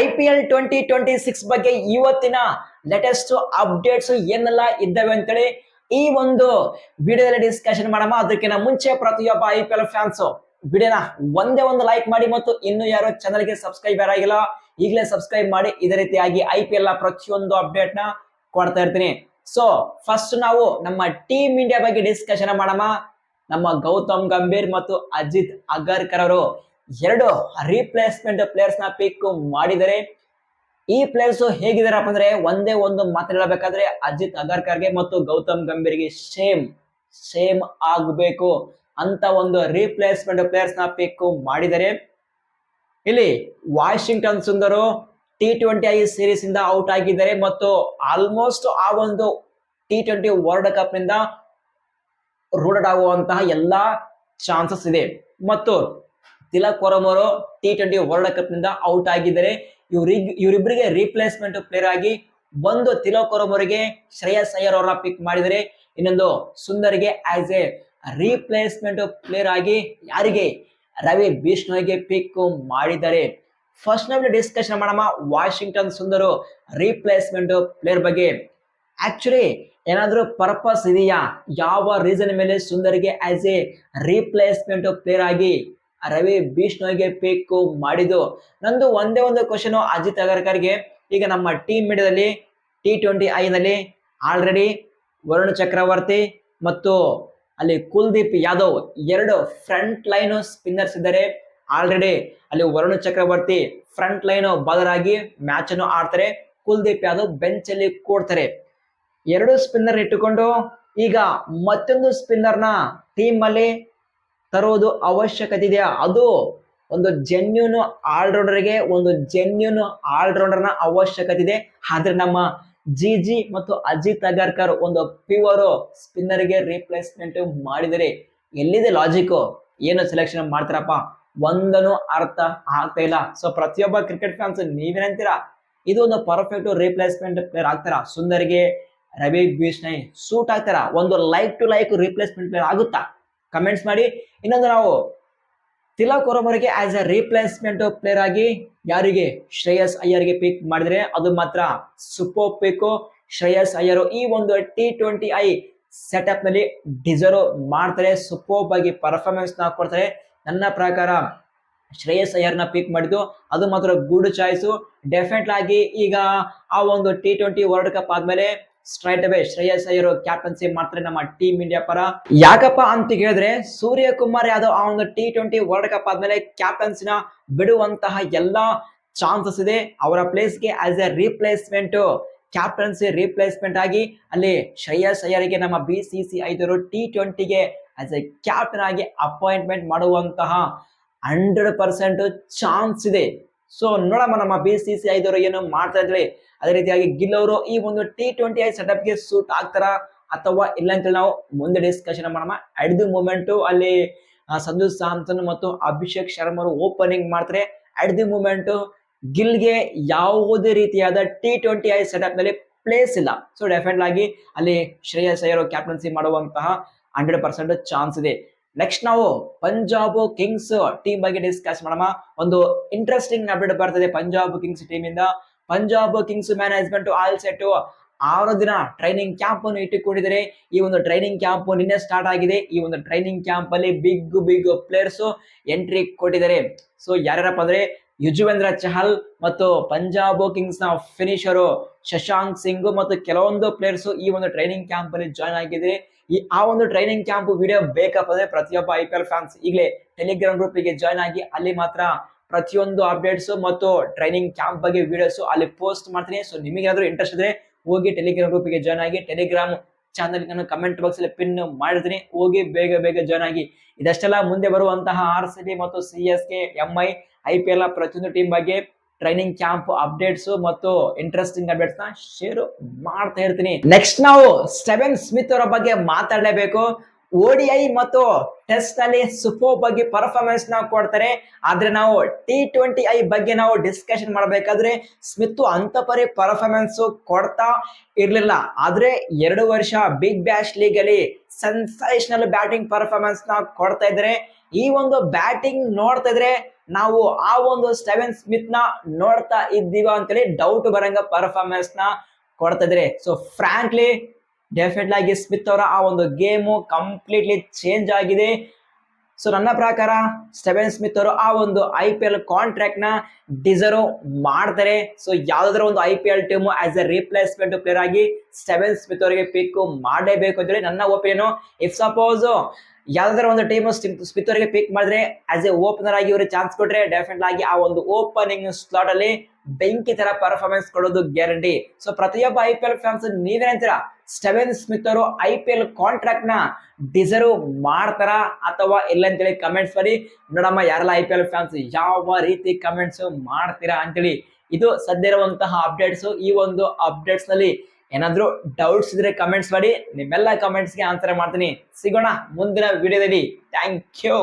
I P L twenty twenty six ಬಗ್ಗೆ ಇವತ್ತಿನ latest updates ಏನೆಲ್ಲ ಇದ್ದಾವೆ ಅಂತೇಳಿ ಈ ಒಂದು ವಿಡಿಯೋದಲ್ಲಿ ಡಿಸ್ಕಷನ್ ಮಾಡೋಣ. ಅದಕ್ಕಿಂತ ಮುಂಚೆ ಪ್ರತಿಯೊಬ್ಬ ಐ ಪಿ ಎಲ್ ಫ್ಯಾನ್ಸ್ ವಿಡಿಯೋನ ಒಂದೇ ಒಂದು ಲೈಕ್ ಮಾಡಿ ಮತ್ತು ಇನ್ನು ಯಾರು ಚಾನಲ್ಗೆ ಸಬ್ಸ್ಕ್ರೈಬರ್ ಆಗಿಲ್ಲ, ಈಗಲೇ ಸಬ್ಸ್ಕ್ರೈಬ್ ಮಾಡಿ. ಇದೇ ರೀತಿಯಾಗಿ ಐ ಪಿ ಎಲ್ ಪ್ರತಿಯೊಂದು ಅಪ್ಡೇಟ್ನ ಕೊಡ್ತಾ ಇರ್ತೀನಿ. ಸೊ ಫಸ್ಟ್ ನಾವು ನಮ್ಮ ಟೀಮ್ ಇಂಡಿಯಾ ಬಗ್ಗೆ ಡಿಸ್ಕಷನ್ ಮಾಡೋಣ. ನಮ್ಮ ಗೌತಮ್ ಗಂಭೀರ್ ಮತ್ತು ಅಜಿತ್ ಅಗರ್ಕರ್ ಅವರು ಎರಡು ರೀಪ್ಲೇಸ್ಮೆಂಟ್ ಪ್ಲೇಯರ್ಸ್ನ ಪಿಕ್ ಮಾಡಿದರೆ, ಈ ಪ್ಲೇಯರ್ಸ್ ಹೇಗಿದಾರಪ್ಪ ಅಂದ್ರೆ ಒಂದೇ ಒಂದು ಮಾತ್ರ ಹೇಳಬೇಕಾದ್ರೆ ಅಜಿತ್ ಅಗರ್ಕರ್ಗೆ ಮತ್ತು ಗೌತಮ್ ಗಂಭೀರ್ಗೆ ಸೇಮ್ ಸೇಮ್ ಆಗಬೇಕು ಅಂತ ಒಂದು ರೀಪ್ಲೇಸ್ಮೆಂಟ್ ಪ್ಲೇಯರ್ಸ್ನ ಪಿಕ್ ಮಾಡಿದರೆ, ಇಲ್ಲಿ Washington Sundar T twenty I series ಇಂದ ಔಟ್ ಆಗಿದ್ದಾರೆ ಮತ್ತು ಆಲ್ಮೋಸ್ಟ್ ಆ ಒಂದು ಟಿ ಟ್ವೆಂಟಿ ವರ್ಲ್ಡ್ ಕಪ್ನಿಂದ ರೂಡ್ ಆಗುವಂತಹ ಎಲ್ಲಾ ಚಾನ್ಸಸ್ ಇದೆ. ಮತ್ತು ತಿಲಕ್ ವರ್ಮ ಅವರು ಟಿ ಟ್ವೆಂಟಿ ವರ್ಲ್ಡ್ ಕಪ್ನಿಂದ ಔಟ್ ಆಗಿದ್ದಾರೆ. ಇವ್ರಿಗೆ ಇವರಿಬ್ಬರಿಗೆ ರೀಪ್ಲೇಸ್ಮೆಂಟ್ ಪ್ಲೇಯರ್ ಆಗಿ ಒಂದು ತಿಲಕ್ ಕೊರಮೋರಿಗೆ ಶ್ರೇಯಸ್ ಅಯ್ಯರ್ ಅವರ ಪಿಕ್ ಮಾಡಿದರೆ ಇನ್ನೊಂದು ಸುಂದರ್ಗೆ ಆಸ್ ಎ ರೀಪ್ಲೇಸ್ಮೆಂಟ್ ಪ್ಲೇಯರ್ ಆಗಿ ಯಾರಿಗೆ? ರವಿ ಬಿಷ್ಣೋಯ್ಗೆ ಪಿಕ್ ಮಾಡಿದ್ದಾರೆ. ಫಸ್ಟ್ ನಾವು ಡಿಸ್ಕಷನ್ ಮಾಡಮ್ಮ ವಾಷಿಂಗ್ಟನ್ ಸುಂದರು ರೀಪ್ಲೇಸ್ಮೆಂಟ್ ಪ್ಲೇಯರ್ ಬಗ್ಗೆ. ಆಕ್ಚುಲಿ ಏನಾದರೂ ಪರ್ಪಸ್ ಇದೆಯಾ? ಯಾವ ರೀಸನ್ ಮೇಲೆ ಸುಂದರ್ಗೆ ಆಸ್ ಎ ರೀಪ್ಲೇಸ್ಮೆಂಟ್ ಪ್ಲೇಯರ್ ಆಗಿ ರವಿ ಬಿಷ್ಣೋಯ್ಗೆ ಪಿಕ್ ಮಾಡಿದ್ದು. ನಂದು ಒಂದೇ ಒಂದು ಕ್ವಶನ್ ಅಜಿತ್ ಅಗರ್ಕರ್ಗೆ. ಈಗ ನಮ್ಮ ಟೀಮ್ ಮೀಡಿಯಾದಲ್ಲಿ ಟಿ ಟ್ವೆಂಟಿ ಐನಲ್ಲಿ ಆಲ್ರೆಡಿ ವರುಣ್ ಚಕ್ರವರ್ತಿ ಮತ್ತು ಅಲ್ಲಿ ಕುಲ್ದೀಪ್ ಯಾದವ್ ಎರಡು ಫ್ರಂಟ್ ಲೈನ್ ಸ್ಪಿನ್ನರ್ಸ್ ಇದ್ದಾರೆ. ಆಲ್ರೆಡಿ ಅಲ್ಲಿ Varun Chakravarthy front line bowler ಆಗಿ ಮ್ಯಾಚ್ ಅನ್ನು ಆಡ್ತಾರೆ. ಕುಲ್ದೀಪ್ ಯಾದವ್ ಬೆಂಚ್ ಅಲ್ಲಿ ಕೂಡ್ತಾರೆ. ಎರಡು ಸ್ಪಿನ್ನರ್ ಇಟ್ಟುಕೊಂಡು ಈಗ ಮತ್ತೊಂದು ಸ್ಪಿನ್ನರ್ನ ಟೀಮ್ ಅಲ್ಲಿ ತರುವುದು ಅವಶ್ಯಕತೆ ಇದೆಯಾ ಅದು ಒಂದು ಜೆನ್ಯೂನ್ ಆಲ್ರೌಂಡರ್ಗೆ ಒಂದು ಜೆನ್ಯೂನ್ ಆಲ್ರೌಂಡರ್ನ ಅವಶ್ಯಕತೆ ಇದೆ. ಆದ್ರೆ ನಮ್ಮ ಜಿ ಜಿ ಮತ್ತು ಅಜಿತ್ ಅಗರ್ಕರ್ ಒಂದು ಪ್ಯೂವರ್ ಸ್ಪಿನ್ನರ್ಗೆ ರೀಪ್ಲೇಸ್ಮೆಂಟ್ ಮಾಡಿದರೆ ಎಲ್ಲಿದೆ ಲಾಜಿಕ್ ಏನು ಸೆಲೆಕ್ಷನ್ ಮಾಡ್ತಾರಪ್ಪ? ಒಂದನು ಅರ್ಥ ಆಗ್ತಾ ಇಲ್ಲ. ಸೊ ಪ್ರತಿಯೊಬ್ಬ ಕ್ರಿಕೆಟ್ ಫ್ಯಾನ್ಸ್ ನೀವೇನಂತೀರಾ ಇದು ಒಂದು ಪರ್ಫೆಕ್ಟ್ ರಿಪ್ಲೇಸ್ಮೆಂಟ್ ಪ್ಲೇಯರ್ ಆಗ್ತಾರ? ಸುಂದರ್ಗೆ ರವಿ ಬಿಷ್ಣೈ ಸೂಟ್ ಆಗ್ತಾರ? ಒಂದು like to like replacement player ಆಗುತ್ತಾ? ಕಮೆಂಟ್ಸ್ ಮಾಡಿ. ಇನ್ನೊಂದು ನಾವು, ತಿಲಕ್ ಹೊರಬರಿಗೆ ಆಸ್ ಎ ರೀಪ್ಲೇಸ್ಮೆಂಟ್ ಪ್ಲೇಯರ್ ಆಗಿ ಯಾರಿಗೆ? ಶ್ರೇಯಸ್ ಅಯ್ಯರ್ಗೆ ಪಿಕ್ ಮಾಡಿದ್ರೆ ಅದು ಮಾತ್ರ ಸೂಪರ್ ಪಿಕ್ ಶ್ರೇಯಸ್ ಅಯ್ಯರ್ ಈ ಒಂದು ಟಿ ಟ್ವೆಂಟಿ ಐ ಸೆಟಪ್ನಲ್ಲಿ ಡಿಸರ್ವ್ ಮಾಡ್ತಾರೆ ಸೂಪರ್ ಆಗಿ ಪರ್ಫಾರ್ಮೆನ್ಸ್ನ ಕೊಡ್ತಾರೆ. ನನ್ನ ಪ್ರಕಾರ ಶ್ರೇಯಸ್ ಅಯ್ಯರ್ನ ಪಿಕ್ ಮಾಡಿದ್ದು ಅದು ಮಾತ್ರ ಗುಡ್ ಚಾಯ್ಸು ಡೆಫಿನೆಟ್ ಆಗಿ ಈಗ ಆ ಒಂದು ಟಿ ಟ್ವೆಂಟಿ ವರ್ಲ್ಡ್ ಕಪ್ ಆದ್ಮೇಲೆ straight away Shreyas Iyer captaincy ಮಾಡ್ತಾರೆ ನಮ್ಮ ಟೀಮ್ ಇಂಡಿಯಾ ಪರ. ಯಾಕಪ್ಪ ಅಂತ ಕೇಳಿದ್ರೆ ಸೂರ್ಯಕುಮಾರ್ ಯಾದವ್ ಆ ಒಂದು ಟಿ ಟ್ವೆಂಟಿ ವರ್ಲ್ಡ್ ಕಪ್ ಆದ್ಮೇಲೆ ಕ್ಯಾಪ್ಟನ್ಸಿನ ಬಿಡುವಂತಹ ಎಲ್ಲಾ ಚಾನ್ಸಸ್ ಇದೆ. ಅವರ ಪ್ಲೇಸ್ಗೆ as a replacement captaincy replacement ಆಗಿ ಅಲ್ಲಿ ಶ್ರೇಯಸ್ ಅಯ್ಯರಿಗೆ ನಮ್ಮ ಬಿ ಸಿ ಸಿ ಐದರು ಟಿ ಟ್ವೆಂಟಿಗೆ ಆಸ್ ಎ ಕ್ಯಾಪ್ಟನ್ ಆಗಿ ಅಪಾಯಿಂಟ್ಮೆಂಟ್ ಮಾಡುವಂತಹ ಹಂಡ್ರೆಡ್ ಪರ್ಸೆಂಟ್ ಚಾನ್ಸ್ ಇದೆ. ಸೊ ನೋಡಮ್ಮ, ನಮ್ಮ ಬಿ ಸಿ ಸಿ ಐದವರು ಏನು ಮಾಡ್ತಾ ಇದ್ರಿ, ಅದೇ ರೀತಿಯಾಗಿ ಗಿಲ್ ಅವರು ಈ ಒಂದು ಟಿ ಟ್ವೆಂಟಿ ಐ ಸೆಟಪ್ಗೆ ಸೂಟ್ ಆಗ್ತಾರ ಅಥವಾ ಇಲ್ಲ ಅಂತೇಳಿ ನಾವು ಮುಂದೆ ಡಿಸ್ಕಷನ್ ಅಟ್ ದಿ ಮೂಮೆಂಟ್ ಅಲ್ಲಿ ಸಂಜು ಸಾಮ್ಸನ್ ಮತ್ತು ಅಭಿಷೇಕ್ ಶರ್ಮರು ಓಪನಿಂಗ್ ಮಾಡ್ತಾರೆ. ಅಟ್ ದಿ ಮೂಮೆಂಟ್ ಗಿಲ್ಗೆ ಯಾವುದೇ ರೀತಿಯಾದ ಟಿ ಟ್ವೆಂಟಿ ಐ ಸೆಟಪ್ನಲ್ಲಿ ಪ್ಲೇಸ್ ಇಲ್ಲ. ಸೊ ಡೆಫಿನೆಟ್ ಆಗಿ ಅಲ್ಲಿ ಶ್ರೇಯಸ್ ಅಯ್ಯರು ಕ್ಯಾಪ್ಟನ್ಸಿ ಮಾಡುವಂತಹ ಹಂಡ್ರೆಡ್ ಪರ್ಸೆಂಟ್ ಚಾನ್ಸ್ ಇದೆ. ನೆಕ್ಸ್ಟ್ ನಾವು ಪಂಜಾಬ್ ಕಿಂಗ್ಸ್ ಟೀಮ್ ಬಗ್ಗೆ ಡಿಸ್ಕಸ್ ಮಾಡೋಣ. ಒಂದು ಇಂಟ್ರೆಸ್ಟಿಂಗ್ ಅಪ್ಡೇಟ್ ಬರ್ತದೆ ಪಂಜಾಬ್ ಕಿಂಗ್ಸ್ ಟೀಮ್ ಇಂದ. Punjab kings management all set ಆರು ದಿನ ಟ್ರೈನಿಂಗ್ ಕ್ಯಾಂಪ್ ಅನ್ನು ಇಟ್ಟುಕೊಂಡಿದ್ದಾರೆ. ಈ ಒಂದು ಟ್ರೈನಿಂಗ್ ಕ್ಯಾಂಪ್ ನಿನ್ನೆ ಸ್ಟಾರ್ಟ್ ಆಗಿದೆ. ಈ ಒಂದು ಟ್ರೈನಿಂಗ್ ಕ್ಯಾಂಪ್ ಅಲ್ಲಿ ಬಿಗ್ ಬಿಗ್ ಪ್ಲೇಯರ್ಸ್ ಎಂಟ್ರಿ ಕೊಟ್ಟಿದ್ದಾರೆ. ಸೊ ಯಾರ್ಯಾರಪ್ಪ ಅಂದ್ರೆ ಯುಜುವೇಂದ್ರ ಚಹಲ್ ಮತ್ತು ಪಂಜಾಬ್ ಕಿಂಗ್ಸ್ನ ಫಿನಿಷರು ಶಶಾಂಕ್ ಸಿಂಗ್ ಮತ್ತು ಕೆಲವೊಂದು ಪ್ಲೇಯರ್ಸ್ ಈ ಒಂದು ಟ್ರೈನಿಂಗ್ ಕ್ಯಾಂಪ್ ಅಲ್ಲಿ ಜಾಯ್ನ್ ಆಗಿದ್ರಿ. ಈ ಆ ಒಂದು ಟ್ರೈನಿಂಗ್ ಕ್ಯಾಂಪ್ ವಿಡಿಯೋ ಬೇಕಪ್ಪ ಅಂದ್ರೆ ಪ್ರತಿಯೊಬ್ಬ ಐ ಪಿ ಎಲ್ ಫ್ಯಾನ್ಸ್ ಈಗಲೇ ಟೆಲಿಗ್ರಾಮ್ ಗ್ರೂಪ್ಗೆ ಜಾಯ್ನ್ ಆಗಿ ಅಲ್ಲಿ ಮಾತ್ರ ಪ್ರತಿಯೊಂದು ಅಪ್ಡೇಟ್ಸ್ ಮತ್ತು ಟ್ರೈನಿಂಗ್ ಕ್ಯಾಂಪ್ ಬಗ್ಗೆ ವಿಡಿಯೋಸ್ ಅಲ್ಲಿ ಪೋಸ್ಟ್ ಮಾಡ್ತೀನಿ. ಸೊ ನಿಮಗೆ ನಿಮಗೇನಾದ್ರೂ ಇಂಟ್ರೆಸ್ಟ್ ಇದ್ರೆ ಹೋಗಿ ಟೆಲಿಗ್ರಾಮ್ ಗ್ರೂಪ್ಗೆ ಜಾಯ್ನ್ ಆಗಿ ಟೆಲಿಗ್ರಾಮ್ ಚಾನಲ್ ನಾನು ಕಮೆಂಟ್ ಬಾಕ್ಸ್ ಅಲ್ಲಿ ಪಿನ್ ಮಾಡಿರ್ತೀನಿ ಹೋಗಿ ಬೇಗ ಬೇಗ ಜಾಯ್ನ್ ಆಗಿ. ಇದಷ್ಟೆಲ್ಲ ಮುಂದೆ ಬರುವಂತಹ ಆರ್ ಸಿ ಬಿ ಮತ್ತು C S K M I I P L ಪ್ರತಿಯೊಂದು ಟೀಮ್ ಬಗ್ಗೆ ಟ್ರೈನಿಂಗ್ ಕ್ಯಾಂಪ್ ಅಪ್ಡೇಟ್ಸ್ ಮತ್ತು ಇಂಟ್ರೆಸ್ಟಿಂಗ್ ಅಪ್ಡೇಟ್ಸ್ನ ಶೇರ್ ಮಾಡ್ತಾ ಇರ್ತೀನಿ. ನೆಕ್ಸ್ಟ್ ನಾವು ಸ್ಟೆವೆನ್ ಸ್ಮಿತ್ ಅವರ ಬಗ್ಗೆ ಮಾತಾಡಲೇಬೇಕು. ಓಡಿಐ ಮತ್ತು ಟೆಸ್ಟ್ನಲ್ಲಿ ಸುಪೋ ಬಗ್ಗೆ ಪರ್ಫಾರ್ಮೆನ್ಸ್ ನಾವು ಕೊಡ್ತಾರೆ. ಆದ್ರೆ ನಾವು ಟಿ ಟ್ವೆಂಟಿ ಐ ಬಗ್ಗೆ ನಾವು ಡಿಸ್ಕಷನ್ ಮಾಡಬೇಕಾದ್ರೆ ಸ್ಮಿತ್ ಅಂತ ಪರಿ ಪರ್ಫಾರ್ಮೆನ್ಸ್ ಕೊಡ್ತಾ ಇರಲಿಲ್ಲ. ಆದ್ರೆ ಎರಡು ವರ್ಷ ಬಿಗ್ ಬ್ಯಾಶ್ ಲೀಗ್ ಅಲ್ಲಿ ಸೆನ್ಸೇಷನಲ್ ಬ್ಯಾಟಿಂಗ್ ಪರ್ಫಾರ್ಮೆನ್ಸ್ನ ಕೊಡ್ತಾ ಇದ್ರೆ, ಈ ಒಂದು ಬ್ಯಾಟಿಂಗ್ ನೋಡ್ತಾ ಇದ್ರೆ ನಾವು ಆ ಒಂದು ಸ್ಟೆವೆನ್ ಸ್ಮಿತ್ನ ನೋಡ್ತಾ ಇದ್ದೀವ ಅಂತೇಳಿ ಡೌಟ್ ಬರಂಗ ಪರ್ಫಾರ್ಮೆನ್ಸ್ನ ಕೊಡ್ತಾ ಇದ್ರೆ. ಸೊ ಫ್ರಾಂಕ್ಲಿ ಡೆಫಿನೆಟ್ ಆಗಿ ಸ್ಮಿತ್ ಅವರ ಆ ಒಂದು ಗೇಮು ಕಂಪ್ಲೀಟ್ಲಿ ಚೇಂಜ್ ಆಗಿದೆ. ಸೊ ನನ್ನ ಪ್ರಕಾರ ಸ್ಟೆವೆನ್ ಸ್ಮಿತ್ ಅವರು ಆ ಒಂದು ಐ ಪಿ ಎಲ್ ಕಾಂಟ್ರಾಕ್ಟ್ನ ಡಿಸರ್ವ್ ಮಾಡ್ತಾರೆ. ಸೊ ಯಾವ್ದಾದ್ರು ಒಂದು I P L team as a replacement player ಆಗಿ ಸ್ಟೆವೆನ್ ಸ್ಮಿತ್ ಅವರಿಗೆ ಪಿಕ್ ಮಾಡಲೇಬೇಕು ಅಂತೇಳಿ ನನ್ನ ಒಪಿನಿಯನ್ ಇಫ್ ಸಪೋಸ್ ಯಾವ್ದಾದ್ರು ಒಂದು ಟೀಮ್ ಸ್ಮಿತ್ ಅವರಿಗೆ ಪಿಕ್ ಮಾಡಿದ್ರೆ ಆಸ್ ಎ ಓಪನರ್ ಆಗಿ ಇವರು ಚಾನ್ಸ್ ಕೊಟ್ರೆ ಡೆಫಿನೆಟ್ ಆಗಿ ಆ ಒಂದು ಓಪನಿಂಗ್ ಸ್ಲಾಟ್ ಅಲ್ಲಿ ಬೆಂಕಿ ತರ ಪರ್ಫಾರ್ಮೆನ್ಸ್ ಕೊಡೋದು ಗ್ಯಾರಂಟಿ ಸೊ ಪ್ರತಿಯೊಬ್ಬ ಐ ಪಿ ಎಲ್ ಫ್ಯಾನ್ಸ್ ನೀವೇನಂತೀರಾ ಸ್ಟೆವೆನ್ ಸ್ಮಿತ್ ಅವರು ಐ ಪಿ ಎಲ್ ಕಾಂಟ್ರಾಕ್ಟ್ನ ಡಿಸರ್ವ್ ಮಾಡ್ತಾರ? ಅಥವಾ ಇಲ್ಲ ಅಂತೇಳಿ ಕಮೆಂಟ್ಸ್ ಮಾಡಿ, ನೋಡಮ್ಮ, ಯಾರೆಲ್ಲ ಐ ಪಿ ಎಲ್ ಫ್ಯಾನ್ಸ್ ಯಾವ ರೀತಿ ಕಮೆಂಟ್ಸ್ ಮಾಡ್ತೀರಾ ಅಂತೇಳಿ? ಇದು ಸದ್ಯ ಇರುವಂತಹ ಅಪ್ಡೇಟ್ಸ್ ಈ ಒಂದು ಅಪ್ಡೇಟ್ಸ್ನಲ್ಲಿ ಏನಾದ್ರೂ ಡೌಟ್ಸ್ ಇದ್ರೆ ಕಮೆಂಟ್ಸ್ ಮಾಡಿ, ನಿಮ್ಮೆಲ್ಲ ಕಮೆಂಟ್ಸ್ಗೆ ಆನ್ಸರ್ ಮಾಡ್ತೀನಿ. ಸಿಗೋಣ ಮುಂದಿನ ವಿಡಿಯೋದಲ್ಲಿ ಥ್ಯಾಂಕ್ ಯು